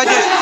Выходи.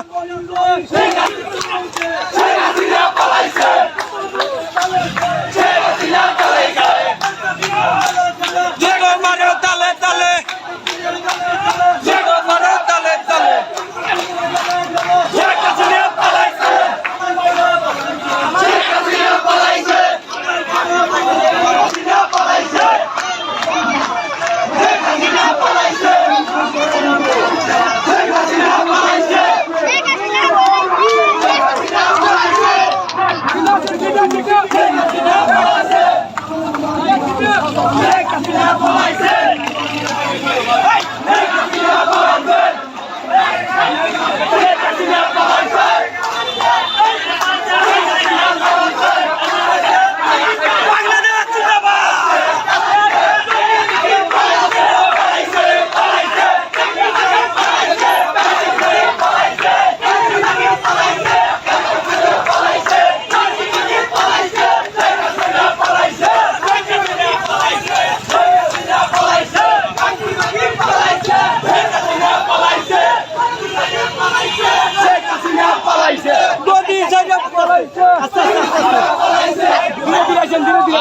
照相照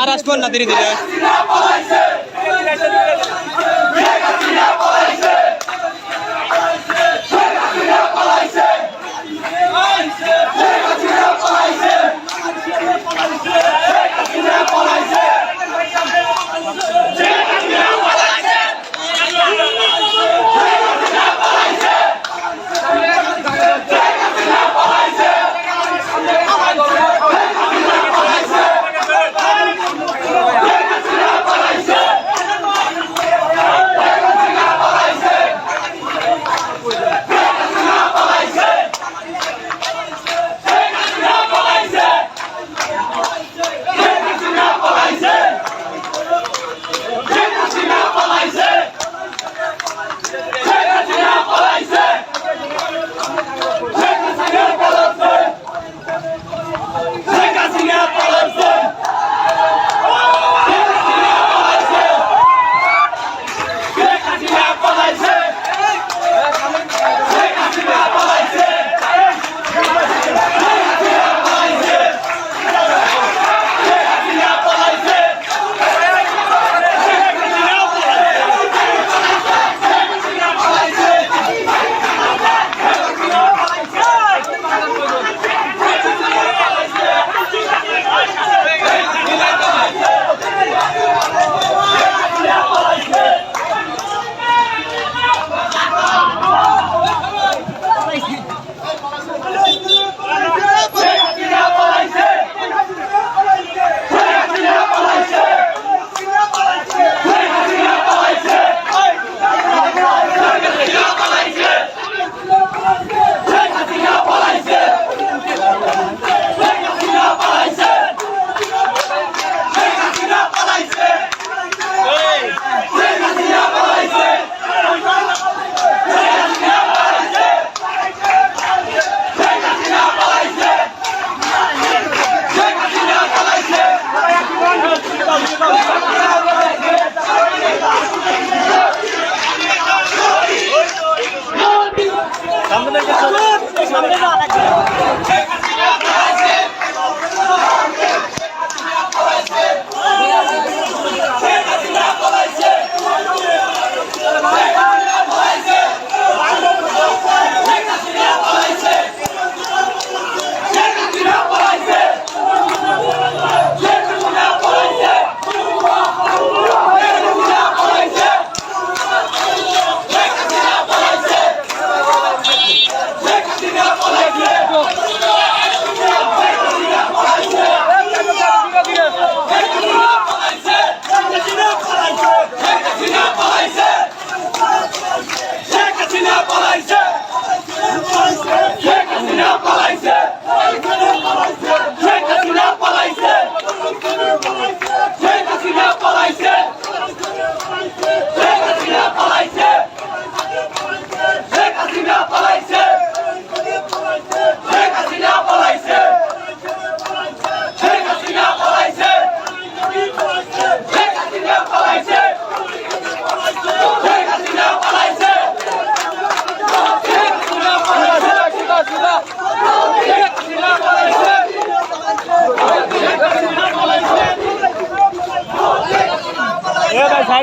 আর আসবেন না ধীরে ধীরে।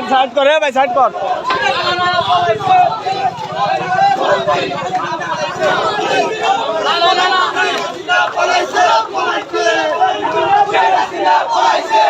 সাইড সাইড করে ভাই সাইড কর পলাইছে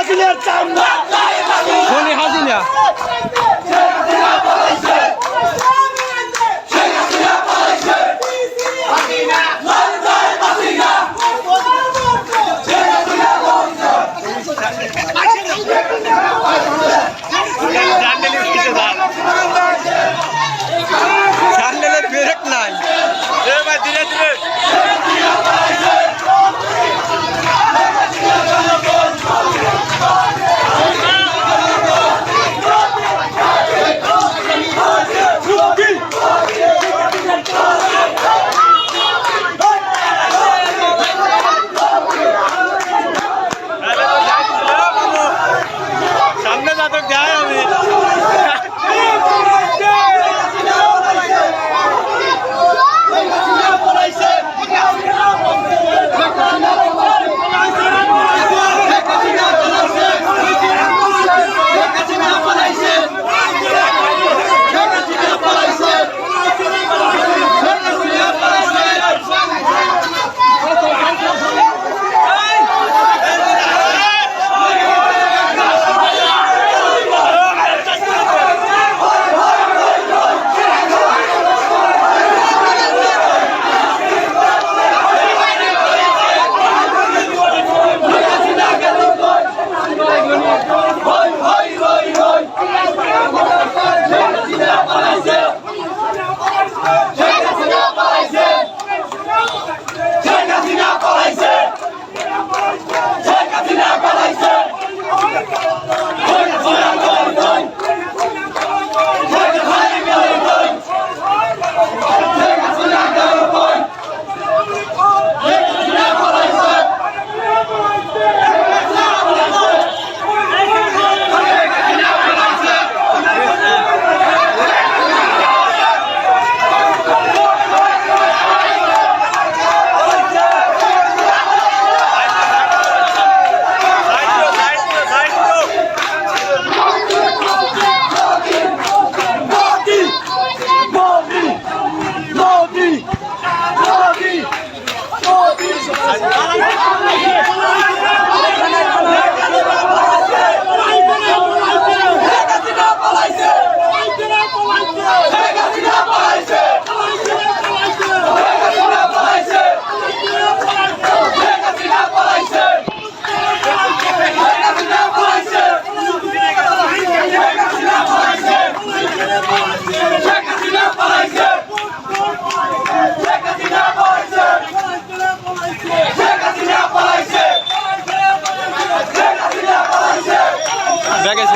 হাসিনার চামড়া। হাসিনা?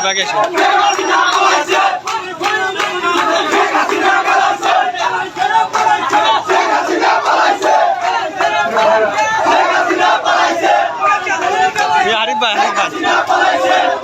ব্যাগেছে ব্যাগেছে আরিফ ভাই আরিফ ভাই।